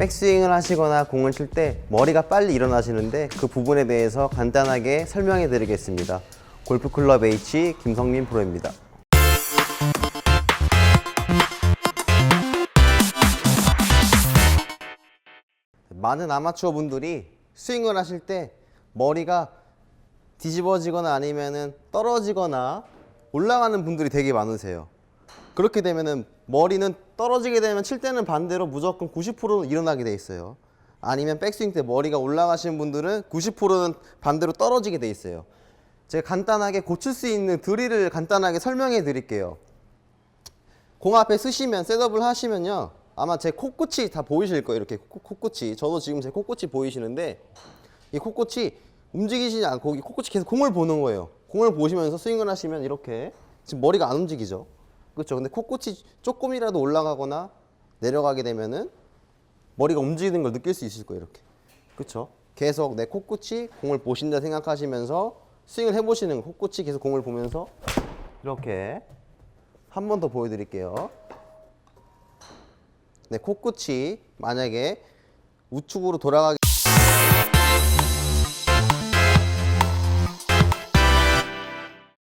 백스윙을 하시거나 공을 칠 때 머리가 빨리 일어나시는데 그 부분에 대해서 간단하게 설명해 드리겠습니다. 골프클럽 H 김성민 프로입니다. 많은 아마추어 분들이 스윙을 하실 때 머리가 뒤집어지거나 아니면은 떨어지거나 올라가는 분들이 되게 많으세요. 그렇게 되면은 머리는 떨어지게 되면 칠 때는 반대로 무조건 90%는 일어나게 돼 있어요. 아니면 백스윙 때 머리가 올라가시는 분들은 90%는 반대로 떨어지게 돼 있어요. 제가 간단하게 고칠 수 있는 드릴을 간단하게 설명해 드릴게요. 공 앞에 쓰시면 셋업을 하시면요. 아마 제 코끝이 다 보이실 거예요. 이렇게 코, 코끝이. 저도 지금 제 코끝이 보이시는데 이 코끝이 움직이시지 않고 이 코끝이 계속 공을 보는 거예요. 공을 보시면서 스윙을 하시면 이렇게 지금 머리가 안 움직이죠. 그렇죠. 근데 코끝이 조금이라도 올라가거나 내려가게 되면은 머리가 움직이는 걸 느낄 수 있을 거예요. 이렇게. 그렇죠. 계속 내 코끝이 공을 보신다 생각하시면서 스윙을 해보시는 거. 코끝이 계속 공을 보면서 이렇게 한 번 더 보여드릴게요. 네, 코끝이 만약에 우측으로 돌아가게